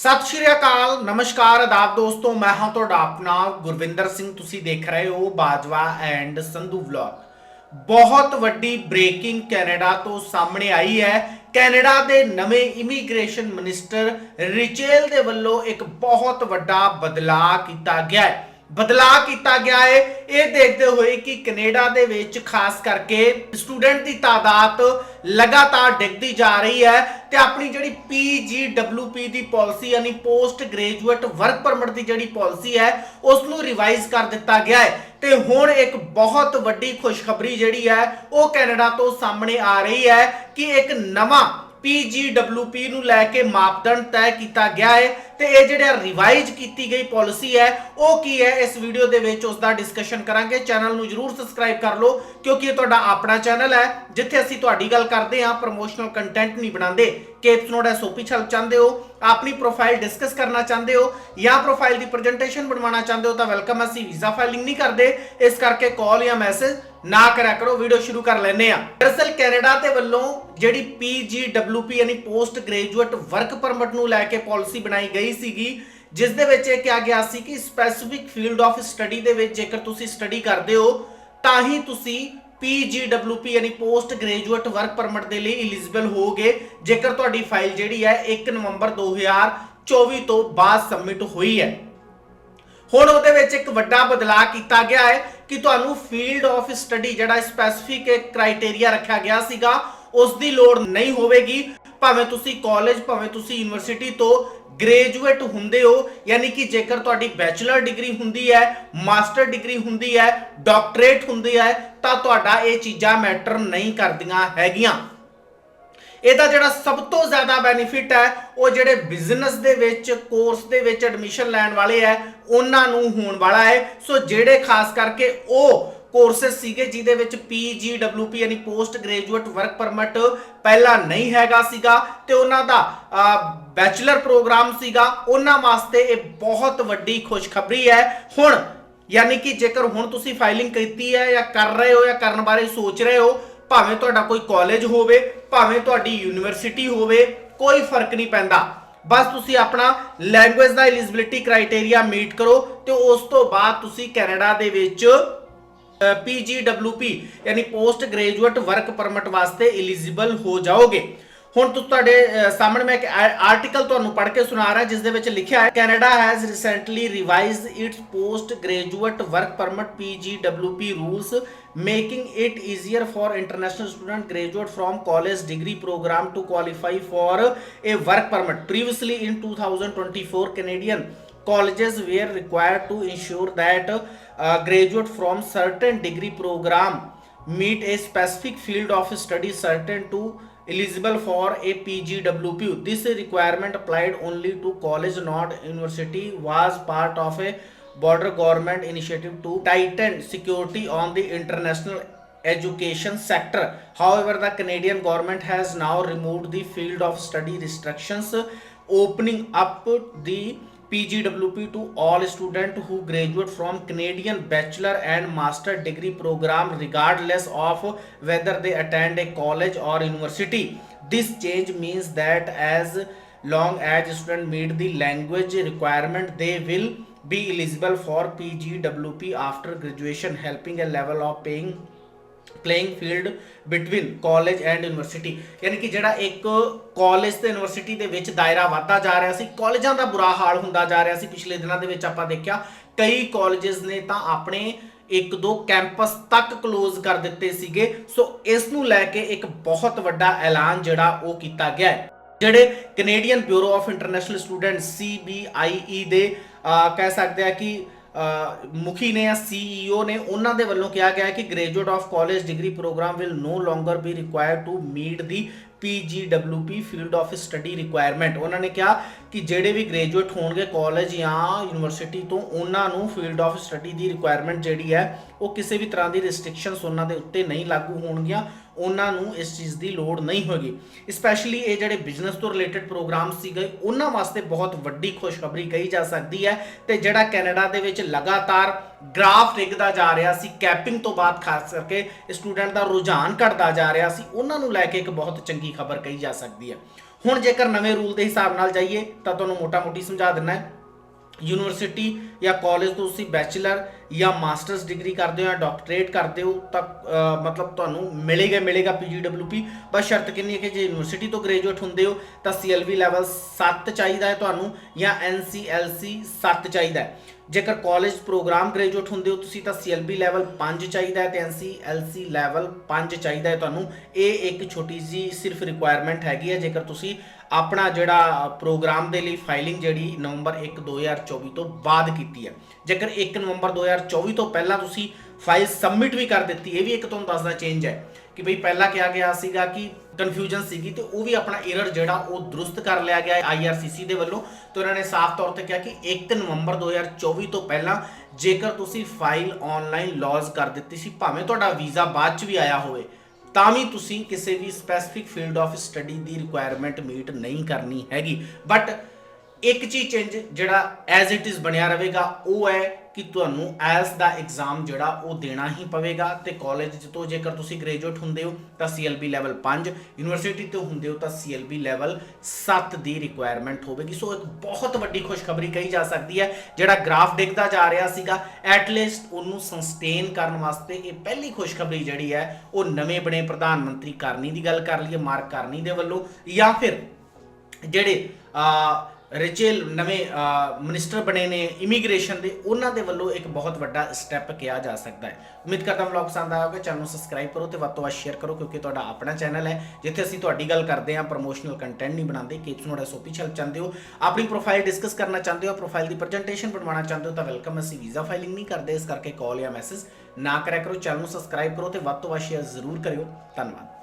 ਸਤਿ ਸ਼੍ਰੀ ਅਕਾਲ, ਨਮਸਕਾਰ ਆਦਾਬ ਦੋਸਤੋ, ਮੈਂ ਹਾਂ ਤੁਹਾਡਾ ਆਪਣਾ ਗੁਰਵਿੰਦਰ ਸਿੰਘ, ਤੁਸੀਂ ਦੇਖ ਰਹੇ ਹੋ ਬਾਜਵਾ ਐਂਡ ਸੰਧੂ ਵਲੌਗ। ਬਹੁਤ ਵੱਡੀ ਬ੍ਰੇਕਿੰਗ ਕੈਨੇਡਾ ਤੋਂ ਸਾਹਮਣੇ ਆਈ ਹੈ। ਕੈਨੇਡਾ ਦੇ ਨਵੇਂ ਇਮੀਗ੍ਰੇਸ਼ਨ ਮਿਨਿਸਟਰ ਰਿਚੇਲ ਦੇ ਵੱਲੋਂ ਇੱਕ ਬਹੁਤ ਵੱਡਾ ਬਦਲਾਅ ਕੀਤਾ ਗਿਆ ਹੈ। ਬਦਲਾਅ ਕੀਤਾ ਗਿਆ ਹੈ ਇਹ ਦੇਖਦੇ ਹੋਏ ਕਿ ਕੈਨੇਡਾ ਦੇ ਵਿੱਚ ਖਾਸ ਕਰਕੇ ਸਟੂਡੈਂਟ ਦੀ ਤਾਦਾਦ ਲਗਾਤਾਰ ਡਿੱਗਦੀ ਜਾ ਰਹੀ ਹੈ ਤੇ ਆਪਣੀ ਜਿਹੜੀ PGWP ਦੀ ਪਾਲਿਸੀ ਯਾਨੀ ਪੋਸਟ ਗ੍ਰੈਜੂਏਟ ਵਰਕ ਪਰਮਿਟ ਦੀ ਜਿਹੜੀ ਪਾਲਿਸੀ ਹੈ, ਉਸ ਨੂੰ ਰਿਵਾਈਜ਼ ਕਰ ਦਿੱਤਾ ਗਿਆ ਹੈ। ਤੇ ਹੁਣ ਇੱਕ ਬਹੁਤ ਵੱਡੀ ਖੁਸ਼ਖਬਰੀ ਜਿਹੜੀ ਹੈ, ਉਹ ਕੈਨੇਡਾ ਤੋਂ ਸਾਹਮਣੇ ਆ ਰਹੀ ਹੈ ਕਿ ਇੱਕ ਨਵਾਂ PGWP ਨੂੰ ਲੈ ਕੇ ਮਾਪਦੰਡ ਤੈਅ ਕੀਤਾ ਗਿਆ ਹੈ। ਤੇ ਇਹ ਜਿਹੜਾ ਰਿਵਾਈਜ਼ ਕੀਤੀ ਗਈ ਪਾਲਿਸੀ ਹੈ, ਉਹ ਕੀ ਹੈ? ਇਸ ਵੀਡੀਓ ਦੇ ਵਿੱਚ ਉਸ ਦਾ ਡਿਸਕਸ਼ਨ ਕਰਾਂਗੇ। ਚੈਨਲ ਨੂੰ ਜਰੂਰ ਸਬਸਕ੍ਰਾਈਬ ਕਰ ਲਓ, ਕਿਉਂਕਿ ਇਹ ਤੁਹਾਡਾ ਆਪਣਾ ਚੈਨਲ ਹੈ, ਜਿੱਥੇ ਅਸੀਂ ਤੁਹਾਡੀ ਗੱਲ ਕਰਦੇ ਹਾਂ ਪ੍ਰੋਮੋਸ਼ਨਲ ਕੰਟੈਂਟ ਨਹੀਂ ਬਣਾਉਂਦੇ। ਕੇਪਸ ਨੋਟ ਐਸਓਪੀ ਛਲ ਚਾਹੁੰਦੇ ਹੋ, ਆਪਣੀ ਪ੍ਰੋਫਾਈਲ ਡਿਸਕਸ ਕਰਨਾ ਚਾਹੁੰਦੇ ਹੋ, ਜਾਂ ਪ੍ਰੋਫਾਈਲ ਦੀ ਪ੍ਰੈਜੈਂਟੇਸ਼ਨ ਬਣਵਾਉਣਾ ਚਾਹੁੰਦੇ ਹੋ, ਤਾਂ ਵੈਲਕਮ ਅਸੀਂ ਵੀਜ਼ਾ ਫਾਈਲਿੰਗ ਨਹੀਂ ਕਰਦੇ। ਇਸ ਕਰਕੇ ਕਾਲ ਜਾਂ ਮੈਸੇਜ ਨਾ ਕਰਿਆ ਕਰੋ ਵੀਡੀਓ ਸ਼ੁਰੂ ਕਰ ਲੈਨੇ ਆ ਦਰਅਸਲ ਕੈਨੇਡਾ ਦੇ ਵੱਲੋਂ ਜਿਹੜੀ PGWP ਯਾਨੀ ਪੋਸਟ ਗ੍ਰੈਜੂਏਟ ਵਰਕ ਪਰਮਿਟ ਨੂੰ ਲੈ ਕੇ ਪਾਲਿਸੀ ਬਣਾਈ ਗਈ ਸੀਗੀ, ਜਿਸ ਦੇ ਵਿੱਚ ਇਹ ਕਿਹਾ ਗਿਆ ਸੀ ਕਿ ਸਪੈਸੀਫਿਕ ਫੀਲਡ ਆਫ ਸਟੱਡੀ ਦੇ ਵਿੱਚ ਜੇਕਰ ਤੁਸੀਂ ਸਟੱਡੀ ਕਰਦੇ ਹੋ, ਤਾਂ ਹੀ ਤੁਸੀਂ PGWP ਯਾਨੀ ਪੋਸਟ ਗ੍ਰੈਜੂਏਟ ਵਰਕ ਪਰਮਿਟ ਦੇ ਲਈ ਐਲੀਜੀਬਲ ਹੋਗੇ ਜੇਕਰ ਤੁਹਾਡੀ ਫਾਈਲ ਜਿਹੜੀ ਹੈ 1 ਨਵੰਬਰ 2024 ਤੋਂ ਬਾਅਦ ਸਬਮਿਟ ਹੋਈ ਹੈ। ਹੁਣ ਉਹਦੇ ਵਿੱਚ ਇੱਕ ਵੱਡਾ ਬਦਲਾਅ ਕੀਤਾ ਗਿਆ ਹੈ ਕਿ ਤੁਹਾਨੂੰ ਫੀਲਡ ਆਫ ਸਟੱਡੀ ਜਿਹੜਾ ਸਪੈਸੀਫਿਕ ਕ੍ਰਾਈਟੇਰੀਆ ਰੱਖਿਆ ਗਿਆ ਸੀਗਾ, ਉਸ ਦੀ ਲੋੜ ਨਹੀਂ ਹੋਵੇਗੀ। ਭਾਵੇਂ ਤੁਸੀਂ ਕਾਲਜ ਭਾਵੇਂ ਤੁਸੀਂ ਯੂਨੀਵਰਸਿਟੀ ਤੋਂ ਗ੍ਰੈਜੂਏਟ ਹੁੰਦੇ ਹੋ, ਯਾਨੀ ਕਿ ਜੇਕਰ ਤੁਹਾਡੀ ਬੈਚਲਰ ਡਿਗਰੀ ਹੁੰਦੀ ਹੈ, ਮਾਸਟਰ ਡਿਗਰੀ ਹੁੰਦੀ ਹੈ, ਡਾਕਟਰੇਟ ਹੁੰਦੀ ਹੈ, ਤਾਂ ਤੁਹਾਡਾ ਇਹ ਚੀਜ਼ਾਂ ਮੈਟਰ ਨਹੀਂ ਕਰਦੀਆਂ ਹੈਗੀਆਂ। ਇਹਦਾ ਜਿਹੜਾ ਸਭ ਤੋਂ ਜ਼ਿਆਦਾ ਬੈਨੀਫਿਟ ਹੈ, ਉਹ ਜਿਹੜੇ ਬਿਜ਼ਨਸ ਦੇ ਵਿੱਚ, ਕੋਰਸ ਦੇ ਵਿੱਚ ਐਡਮਿਸ਼ਨ ਲੈਣ ਵਾਲੇ ਹੈ, ਉਹਨਾਂ ਨੂੰ ਹੋਣ ਵਾਲਾ ਹੈ। ਸੋ ਜਿਹੜੇ ਖਾਸ ਕਰਕੇ ਉਹ ਕੋਰਸਸ ਸੀਗੇ ਜਿਹਦੇ ਵਿੱਚ PGWP ਯਾਨੀ ਪੋਸਟ ਗ੍ਰੈਜੂਏਟ ਵਰਕ ਪਰਮਿਟ ਪਹਿਲਾਂ ਨਹੀਂ ਹੈਗਾ ਸੀਗਾ ਤੇ ਉਹਨਾਂ ਦਾ ਬੈਚਲਰ ਪ੍ਰੋਗਰਾਮ ਸੀਗਾ, ਉਹਨਾਂ ਵਾਸਤੇ ਇਹ ਬਹੁਤ ਵੱਡੀ ਖੁਸ਼ਖਬਰੀ ਹੈ। ਹੁਣ ਯਾਨੀ ਕਿ ਜੇਕਰ ਹੁਣ ਤੁਸੀਂ ਫਾਈਲਿੰਗ ਕੀਤੀ ਹੈ ਜਾਂ ਕਰ ਰਹੇ ਹੋ ਜਾਂ ਕਰਨ ਬਾਰੇ ਸੋਚ ਰਹੇ ਹੋ, ਭਾਵੇਂ ਤੁਹਾਡਾ ਕੋਈ ਕਾਲਜ ਹੋਵੇ, ਭਾਵੇਂ ਤੁਹਾਡੀ ਯੂਨੀਵਰਸਿਟੀ ਹੋਵੇ, ਕੋਈ ਫ਼ਰਕ ਨਹੀਂ ਪੈਂਦਾ। ਬਸ ਤੁਸੀਂ ਆਪਣਾ ਲੈਂਗੁਏਜ ਦਾ ਐਲੀਜੀਬਿਲਿਟੀ ਕ੍ਰਾਈਟੇਰੀਆ ਮੀਟ ਕਰੋ ਤੇ ਉਸ ਤੋਂ ਬਾਅਦ ਤੁਸੀਂ ਕੈਨੇਡਾ ਦੇ ਵਿੱਚ ਪੀਜੀਡਬਲਯੂਪੀ ਯਾਨੀ ਪੋਸਟ ਗ੍ਰੈਜੂਏਟ ਵਰਕ ਪਰਮਿਟ ਵਾਸਤੇ ਐਲੀਜੀਬਲ ਹੋ ਜਾਓਗੇ ਹੁਣ ਤੁਹਾਡੇ ਸਾਹਮਣੇ ਮੈਂ ਇੱਕ ਆਰਟੀਕਲ ਤੁਹਾਨੂੰ ਪੜ੍ਹ ਕੇ ਸੁਣਾ ਰਿਹਾ ਜਿਸ ਦੇ ਵਿੱਚ ਲਿਖਿਆ ਹੈ Canada has recently revised its post graduate work permit PGWP rules making it easier for international student graduate from college degree program to qualify for a work permit previously in 2024 Canadian colleges were required to ensure that uh, graduate from certain degree program meet a specific field of study certain to eligible for a PGWP. This requirement applied only to college, not university, was part of a border government initiative to tighten security on the international education sector. However, the Canadian government has now removed the field of study restrictions, opening up the PGWP to all students who graduate from Canadian bachelor and master degree program regardless of whether they attend a college or university. This change means that as long as students meet the language requirement they will be eligible for PGWP after graduation helping a level of paying playing field between college and university ਯਾਨੀ ਕਿ ਜਿਹੜਾ ਇੱਕ college ਤੇ university ਦੇ ਵਿੱਚ ਦਾਇਰਾ ਵਧਦਾ ਜਾ ਰਿਹਾ ਸੀ ਕਾਲਜਾਂ ਦਾ ਬੁਰਾ ਹਾਲ ਹੁੰਦਾ ਜਾ ਰਿਹਾ ਸੀ ਪਿਛਲੇ ਦਿਨਾਂ ਦੇ ਵਿੱਚ ਆਪਾਂ ਦੇਖਿਆ, ਕਈ ਕਾਲਜਸ ਨੇ ਤਾਂ ਆਪਣੇ ਇੱਕ ਦੋ ਕੈਂਪਸ ਤੱਕ ক্লোਜ਼ ਕਰ ਦਿੱਤੇ ਸੀਗੇ। ਸੋ ਇਸ ਨੂੰ ਲੈ ਕੇ ਇੱਕ ਬਹੁਤ ਵੱਡਾ ਐਲਾਨ ਜਿਹੜਾ ਉਹ ਕੀਤਾ ਗਿਆ ਹੈ। ਜਿਹੜੇ Canadian Bureau of International Student CBIE ਦੇ ਕਹਿ ਸਕਦੇ ਆ ਕਿ ਮੁਖੀ ਨੇ ਜਾਂ CEO ਨੇ ਉਹਨਾਂ ਦੇ ਵੱਲੋਂ ਕਿਹਾ ਗਿਆ ਹੈ ਕਿ graduate of college degree program will no longer be required to meet the PGWP field of study requirement ਉਹਨਾਂ ਨੇ ਕਿਹਾ ਕਿ ਜਿਹੜੇ ਵੀ ਗ੍ਰੈਜੂਏਟ ਹੋਣਗੇ ਕਾਲਜ ਜਾਂ ਯੂਨੀਵਰਸਿਟੀ ਤੋਂ, ਉਹਨਾਂ ਨੂੰ ਫੀਲਡ ਆਫ ਸਟੱਡੀ ਦੀ ਰਿਕੁਆਇਰਮੈਂਟ ਜਿਹੜੀ ਹੈ, ਉਹ ਕਿਸੇ ਵੀ ਤਰ੍ਹਾਂ ਦੀ ਰੈਸਟ੍ਰਿਕਸ਼ਨਸ ਉਹਨਾਂ ਦੇ ਉੱਤੇ ਨਹੀਂ ਲਾਗੂ ਹੋਣਗੀਆਂ। ਉਹਨਾਂ ਨੂੰ ਇਸ ਚੀਜ਼ ਦੀ ਲੋੜ ਨਹੀਂ ਹੋਏਗੀ। ਸਪੈਸ਼ਲੀ ਇਹ ਜਿਹੜੇ ਬਿਜ਼ਨਸ ਤੋਂ ਰਿਲੇਟਡ ਪ੍ਰੋਗਰਾਮ ਸੀਗੇ, ਉਹਨਾਂ ਵਾਸਤੇ ਬਹੁਤ ਵੱਡੀ ਖੁਸ਼ਖਬਰੀ ਕਹੀ ਜਾ ਸਕਦੀ ਹੈ ਤੇ ਜਿਹੜਾ ਕੈਨੇਡਾ ਦੇ ਵਿੱਚ ਲਗਾਤਾਰ ਗ੍ਰਾਫ ਡਿੱਗਦਾ ਜਾ ਰਿਹਾ ਸੀ, ਕੈਪਿੰਗ ਤੋਂ ਬਾਅਦ ਖਾਸ ਕਰਕੇ ਸਟੂਡੈਂਟ ਦਾ ਰੁਝਾਨ ਘਟਦਾ ਜਾ ਰਿਹਾ ਸੀ, ਉਹਨਾਂ ਨੂੰ ਲੈ ਕੇ ਇੱਕ ਬਹੁਤ ਚੰਗੀ ਖਬਰ ਕਹੀ ਜਾ ਸਕਦੀ ਹੈ। ਹੁਣ ਜੇਕਰ ਨਵੇਂ ਰੂਲ ਦੇ ਹਿਸਾਬ ਨਾਲ ਜਾਈਏ, ਤਾਂ ਤੁਹਾਨੂੰ ਮੋਟਾ-ਮੋਟੀ ਸਮਝਾ ਦਿੰਨਾ ਹੈ। ਯੂਨੀਵਰਸਿਟੀ ਜਾਂ ਕਾਲਜ ਤੋਂ ਤੁਸੀਂ ਬੈਚਲਰ ਜਾਂ ਮਾਸਟਰਸ ਡਿਗਰੀ ਕਰਦੇ ਹੋ ਜਾਂ ਡਾਕਟਰੇਟ ਕਰਦੇ ਹੋ, ਤਾਂ ਮਤਲਬ ਤੁਹਾਨੂੰ ਮਿਲੇਗਾ ਮਿਲੇਗਾ ਪੀਜੀਡਬਲਯੂਪੀ ਬਸ ਸ਼ਰਤ ਕਿੰਨੀ ਹੈ ਕਿ ਜੇ ਯੂਨੀਵਰਸਿਟੀ ਤੋਂ ਗ੍ਰੈਜੂਏਟ ਹੁੰਦੇ ਹੋ, ਤਾਂ ਸੀਐਲਬੀ ਲੈਵਲ 7 ਚਾਹੀਦਾ ਹੈ ਤੁਹਾਨੂੰ ਜਾਂ ਐਨਸੀਐਲਸੀ 7 ਚਾਹੀਦਾ ਹੈ। ਜੇਕਰ ਕਾਲਜ ਪ੍ਰੋਗਰਾਮ ਗ੍ਰੈਜੂਏਟ ਹੁੰਦੇ ਹੋ, ਤੁਸੀਂ ਤਾਂ ਸੀਐਲਬੀ ਲੈਵਲ 5 ਚਾਹੀਦਾ ਹੈ ਤੇ ਐਨਸੀਐਲਸੀ ਲੈਵਲ 5 ਚਾਹੀਦਾ ਹੈ ਤੁਹਾਨੂੰ। ਇਹ ਇੱਕ ਛੋਟੀ ਜੀ ਸਿਰਫ ਰਿਕੁਆਇਰਮੈਂਟ ਹੈਗੀ ਹੈ, ਜੇਕਰ ਤੁਸੀਂ ਆਪਣਾ ਜਿਹੜਾ ਪ੍ਰੋਗਰਾਮ ਦੇ ਲਈ ਫਾਈਲਿੰਗ ਜਿਹੜੀ ਨਵੰਬਰ 1 2024 ਤੋਂ ਬਾਅਦ ਕੀਤੀ ਹੈ। ਜੇਕਰ 1 ਨਵੰਬਰ 2024 ਤੋਂ ਪਹਿਲਾਂ ਤੁਸੀਂ ਫਾਈਲ ਸਬਮਿਟ ਵੀ ਕਰ ਦਿੱਤੀ, ਇਹ ਵੀ ਇੱਕ ਤੁਹਾਨੂੰ ਦੱਸਦਾ ਚੇਂਜ ਹੈ। ਕਿ ਭਈ ਪਹਿਲਾਂ ਕਿਹਾ ਗਿਆ ਸੀਗਾ ਕਿ ਕਨਫਿਊਜ਼ਨ ਸੀਗੀ ਤੇ ਉਹ ਵੀ ਆਪਣਾ ਏਰਰ ਜਿਹੜਾ ਉਹ ਦਰੁਸਤ ਕਰ ਲਿਆ ਗਿਆ ਆਈਆਰਸੀਸੀ ਦੇ ਵੱਲੋਂ ਤੇ ਉਹਨਾਂ ਨੇ ਸਾਫ਼ ਤੌਰ ਤੇ ਕਿਹਾ ਕਿ 1 ਨਵੰਬਰ 2024 ਤੋਂ ਪਹਿਲਾਂ ਜੇਕਰ ਤੁਸੀਂ ਫਾਈਲ ਆਨਲਾਈਨ ਲੌਜ ਕਰ ਦਿੱਤੀ ਸੀ, ਭਾਵੇਂ ਤੁਹਾਡਾ ਵੀਜ਼ਾ ਬਾਅਦ ਚ ਵੀ ਆਇਆ ਹੋਵੇ, ਤਾਂ ਵੀ ਤੁਸੀਂ ਕਿਸੇ ਵੀ ਸਪੈਸੀਫਿਕ ਫੀਲਡ ਆਫ ਸਟੱਡੀ ਦੀ ਰਿਕੁਆਇਰਮੈਂਟ ਮੀਟ ਨਹੀਂ ਕਰਨੀ ਹੈਗੀ। ਬਟ ਇੱਕ ਚੀਜ਼ ਚੇਂਜ ਜਿਹੜਾ ਐਜ਼ ਇਟ ਇਜ਼ ਬਣਿਆ ਰਹੇਗਾ ਉਹ ਹੈ ਕਿ ਤੁਹਾਨੂੰ ਐਸ ਦਾ ਐਗਜ਼ਾਮ ਜਿਹੜਾ ਉਹ ਦੇਣਾ ਹੀ ਪਵੇਗਾ ਤੇ ਕਾਲਜ ਤੋਂ ਜੇਕਰ ਤੁਸੀਂ ਗ੍ਰੈਜੂਏਟ ਹੁੰਦੇ ਹੋ ਤਾਂ CLB ਲੈਵਲ 5 ਯੂਨੀਵਰਸਿਟੀ ਤੋਂ ਹੁੰਦੇ ਹੋ ਤਾਂ CLB ਲੈਵਲ 7 ਦੀ ਰਿਕੁਆਇਰਮੈਂਟ ਹੋਵੇਗੀ। ਸੋ ਇੱਕ ਬਹੁਤ ਵੱਡੀ ਖੁਸ਼ਖਬਰੀ ਕਹੀ ਜਾ ਸਕਦੀ ਹੈ ਜਿਹੜਾ ਗ੍ਰਾਫ ਡਿੱਗਦਾ ਜਾ ਰਿਹਾ ਸੀਗਾ ਐਟਲੀਸਟ ਉਹਨੂੰ ਸਸਟੇਨ ਕਰਨ ਵਾਸਤੇ ਇਹ ਪਹਿਲੀ ਖੁਸ਼ਖਬਰੀ ਜਿਹੜੀ ਹੈ ਉਹ ਨਵੇਂ ਬਣੇ ਪ੍ਰਧਾਨ ਮੰਤਰੀ ਕਰਨੀ ਦੀ ਗੱਲ ਕਰ ਲਈਏ ਮਾਰਕ ਕਰਨੀ ਦੇ ਵੱਲੋਂ ਜਾਂ ਫਿਰ ਜਿਹੜੇ ਅ, ਰਿਚੇਲ ਨਵੇਂ ਮਿਨਿਸਟਰ ਬਣੇ ਨੇ ਇਮੀਗ੍ਰੇਸ਼ਨ ਦੇ, ਉਹਨਾਂ ਦੇ ਵੱਲੋਂ ਇੱਕ ਬਹੁਤ ਵੱਡਾ ਸਟੈਪ ਕਿਹਾ ਜਾ ਸਕਦਾ ਹੈ। ਉਮੀਦ ਕਰਦਾ ਹਾਂ ਵਲੌਗ ਪਸੰਦ ਆਇਆ ਹੋਵੇਗਾ ਚੈਨਲ ਨੂੰ ਸਬਸਕ੍ਰਾਈਬ ਕਰੋ ਤੇ ਵੱਧ ਤੋਂ ਵੱਧ ਸ਼ੇਅਰ ਕਰੋ, ਕਿਉਂਕਿ ਤੁਹਾਡਾ ਆਪਣਾ ਚੈਨਲ ਹੈ, ਜਿੱਥੇ ਅਸੀਂ ਤੁਹਾਡੀ ਗੱਲ ਕਰਦੇ ਹਾਂ ਪ੍ਰੋਮੋਸ਼ਨਲ ਕੰਟੈਂਟ ਨਹੀਂ ਬਣਾਉਂਦੇ ਕਿ ਤੁਸੀਂ ਤੁਹਾਡਾ ਸੋਪੀ ਚੱਲ ਚਾਹੁੰਦੇ ਹੋ, ਆਪਣੀ ਪ੍ਰੋਫਾਈਲ ਡਿਸਕਸ ਕਰਨਾ ਚਾਹੁੰਦੇ ਹੋ ਪ੍ਰੋਫਾਈਲ ਦੀ ਪ੍ਰੈਜੈਂਟੇਸ਼ਨ ਬਣਵਾਉਣਾ ਚਾਹੁੰਦੇ ਹੋ, ਤਾਂ ਵੈਲਕਮ ਅਸੀਂ ਵੀਜ਼ਾ ਫਾਈਲਿੰਗ ਨਹੀਂ ਕਰਦੇ, ਇਸ ਕਰਕੇ ਕਾਲ ਜਾਂ ਮੈਸੇਜ ਨਾ ਕਰਿਆ ਕਰੋ ਚੈਨਲ ਨੂੰ ਸਬਸਕ੍ਰਾਈਬ ਕਰੋ ਤੇ ਵੱਧ ਤੋਂ ਵੱਧ ਸ਼ੇਅਰ ਜ਼ਰੂਰ ਕਰਿਓ, ਧੰਨਵਾਦ।